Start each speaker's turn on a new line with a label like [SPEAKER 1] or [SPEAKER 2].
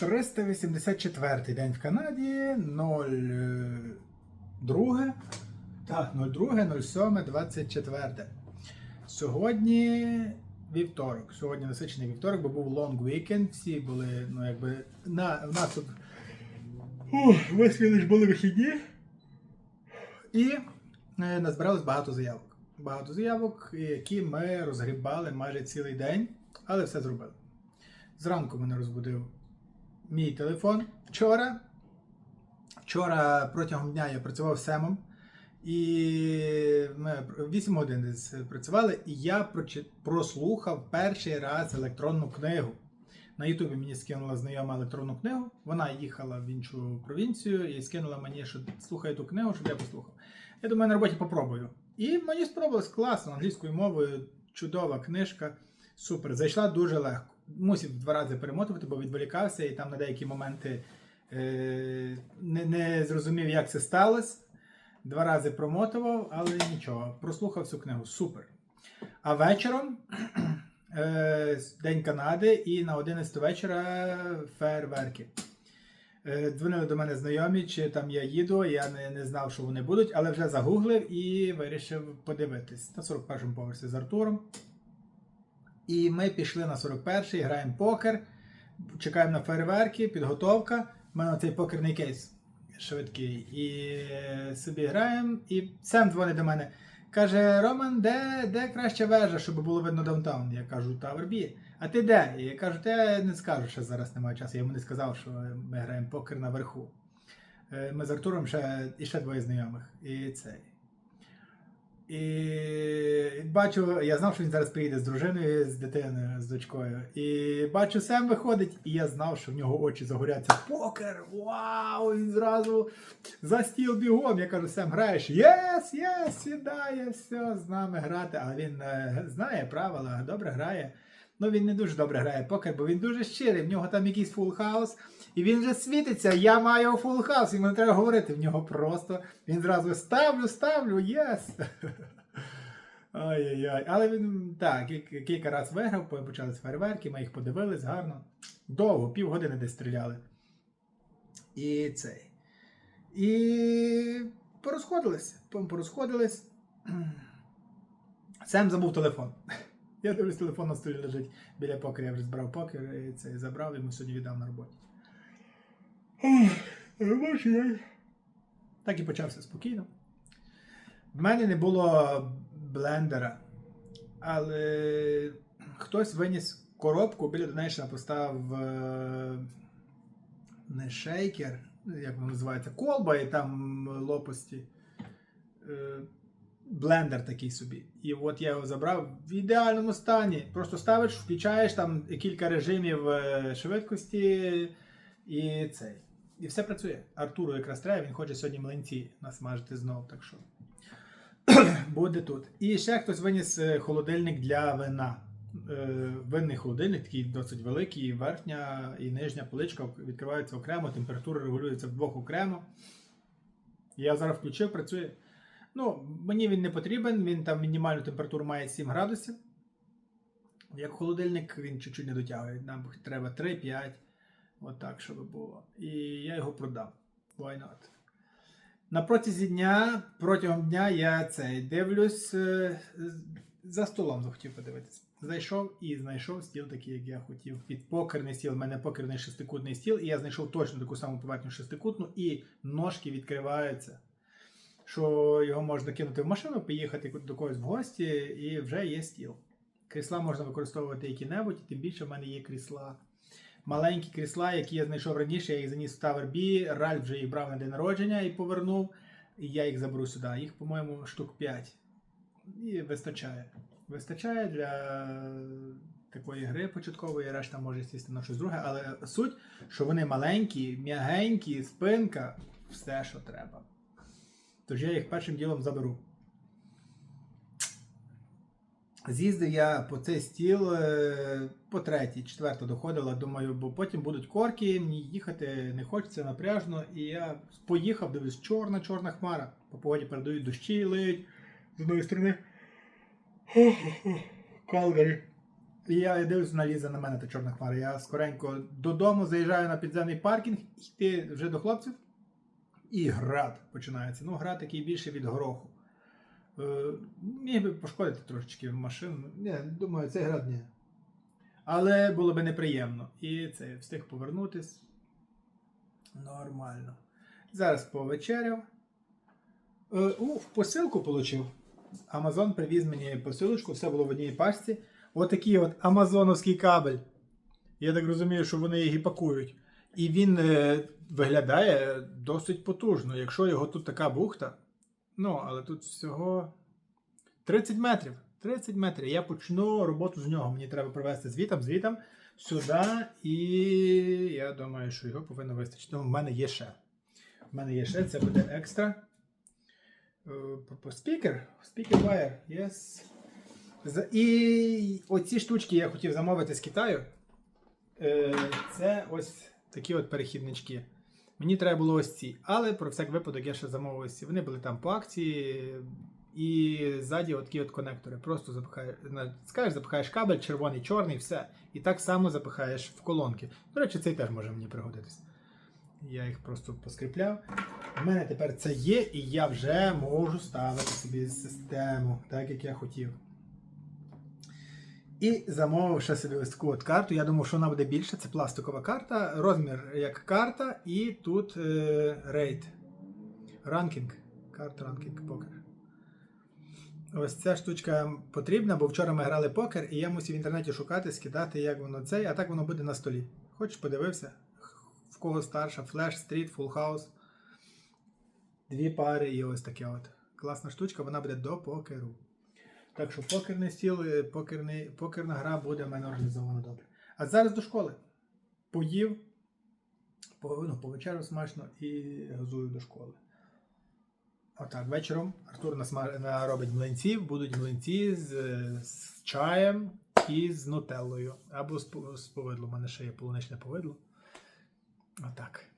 [SPEAKER 1] 384 день в Канаді, 02. Так, 02, 07, 24. Сьогодні вівторок. Сьогодні насичений вівторок, бо був long weekend. Всі були, ну якби, на, в нас тут ух, весь лиш були вихідні. І е, назбиралось багато заявок. Багато заявок, які ми розгрібали майже цілий день, але все зробили. Зранку мене розбудив мій телефон вчора. Вчора протягом дня я працював семом. І ми 8 годин працювали, і я прослухав перший раз електронну книгу. На Ютубі мені скинула знайома електронну книгу. Вона їхала в іншу провінцію і скинула мені, що слухай ту книгу, щоб я послухав. Я думаю, на роботі попробую. І мені сподобалось класно, англійською мовою, чудова книжка. Супер. Зайшла дуже легко. Мусив два рази перемотувати, бо відволікався і там на деякі моменти е- не, не зрозумів, як це сталося. Два рази промотував, але нічого. Прослухав цю книгу. Супер. А вечором е, День Канади і на 11 вечора фейерверки. Е, Дзвонили до мене знайомі, чи там я їду, я не, не знав, що вони будуть, але вже загуглив і вирішив подивитись на 41-му поверсі з Артуром. І ми пішли на 41-й, граємо покер, чекаємо на фейерверки, підготовка. У мене цей покерний кейс швидкий. І е, собі граємо. І Сем дзвонить до мене. Каже: Роман, де, де краща вежа, щоб було видно даунтаун? Я кажу, Tower B. А ти де? І я кажу, я не скажу, що зараз немає часу. Я йому не сказав, що ми граємо покер наверху. Е, Ми з Артуром ще, і ще двоє знайомих. І цей. І бачу, я знав, що він зараз приїде з дружиною, з дитиною, з дочкою. І бачу, Сем виходить, і я знав, що в нього очі загоряться. Покер! Вау! Він зразу за стіл бігом. Я кажу, Сем, граєш? Єс, єс, сідає, все, з нами грати. Але він е, знає правила, добре грає. Ну він не дуже добре грає покер, бо він дуже щирий. В нього там якийсь фул хаус, і він вже світиться. Я маю фул хаус, йому не треба говорити. В нього просто він зразу ставлю, ставлю, єс. Ай-яй-яй. Але він так, кілька, кілька разів виграв, почались фейерверки, ми їх подивились гарно. Довго, півгодини десь стріляли. І цей. І порозходились. Порозходились. Сем забув телефон. Я дивлюсь, телефон на столі лежить біля покера. Я вже збирав покер і це забрав, йому сьогодні віддав на роботі. Так і почався спокійно. В мене не було блендера, але хтось виніс коробку біля Донейшна поставив е, не шейкер, як воно називається, колба і там лопасті. Е, Блендер такий собі. І от я його забрав в ідеальному стані. Просто ставиш, включаєш там кілька режимів е, швидкості і цей. І все працює. Артуру якраз треба, він хоче сьогодні млинці насмажити знов, так що буде тут. І ще хтось виніс е, холодильник для вина. Е, Винний холодильник, такий досить великий, верхня і нижня поличка відкриваються окремо, температура регулюється вдвох окремо. Я зараз включив, працює. Ну, мені він не потрібен, він там мінімальну температуру має 7 градусів. Як холодильник, він чуть-чуть не дотягує. Нам треба 3-5. Отак, щоб було. І я його продам. Why not? На протязі дня, протягом дня я цей дивлюсь е, за столом захотів подивитися. Зайшов і знайшов стіл такий, як я хотів. Під покерний стіл. У мене покерний шестикутний стіл, і я знайшов точно таку саму поверхню шестикутну, і ножки відкриваються. Що його можна кинути в машину, поїхати до когось в гості, і вже є стіл. Крісла можна використовувати які-небудь, тим більше в мене є крісла. Маленькі крісла, які я знайшов раніше, я їх заніс в B, Ральф вже їх брав на день народження і повернув. І я їх заберу сюди. Їх, по-моєму, штук 5. І вистачає. Вистачає для такої гри початкової, решта може сісти на щось друге, але суть, що вони маленькі, м'ягенькі, спинка, все, що треба. Тож я їх першим ділом заберу. З'їздив я по цей стіл е, по третій, четверта доходила, думаю, бо потім будуть корки, мені їхати не хочеться напряжно. І я поїхав, дивлюсь, чорна, чорна хмара. По погоді передають дощі лиють з одної сторони. Калгарі. І я дивлюся на Ліза на мене та чорна хмара. Я скоренько додому заїжджаю на підземний паркінг, йти вже до хлопців. І град починається. Ну, град такий більше від гороху. Е, міг би пошкодити трошечки машину. Ні, думаю, цей град ні. Але було би неприємно. І це встиг повернутись. Нормально. Зараз повечеряв. Е, у, посилку отримав. Амазон привіз мені посилочку, все було в одній пачці. Отакий от амазоновський кабель. Я так розумію, що вони і пакують. І він е, виглядає досить потужно. Якщо його тут така бухта. Ну, але тут всього 30 метрів. 30 метрів. Я почну роботу з нього. Мені треба привезти звітом, звітом сюди. І я думаю, що його повинно вистачити. Тому в мене є ще. В мене є ще, це буде екстра. Е, Спікер. Спікер wire. Yes. І оці штучки я хотів замовити з Китаю. Е, Це ось такі от перехіднички. Мені треба було ось ці, але про всяк випадок я ще замовив ось ці. Вони були там по акції. І ззаді от такі от конектори. Просто запихаєш, скажеш, запихаєш кабель, червоний, чорний, все. І так само запихаєш в колонки. До речі, цей теж може мені пригодитись. Я їх просто поскріпляв. У мене тепер це є, і я вже можу ставити собі систему, так як я хотів. І замовив ще собі ось таку от карту. Я думав, що вона буде більше. Це пластикова карта, розмір як карта, і тут е, рейд. Ранкінг. Карта ранкінг покер. Ось ця штучка потрібна, бо вчора ми грали покер, і я мусив в інтернеті шукати, скидати, як воно це, а так воно буде на столі. Хочеш подивився? В кого старша, флеш, стріт, фул хаус. Дві пари і ось таке от. Класна штучка, вона буде до покеру. Так що покерний стіл, е, покерний, покерна гра буде в мене організована добре. А зараз до школи. Поїв, по, ну, повечеряв смачно і газую до школи. Отак, вечором Артур наробить млинців, будуть млинці з, е, з чаєм і з нутеллою. Або з, з повидлом. У мене ще є полуничне повидло. Отак.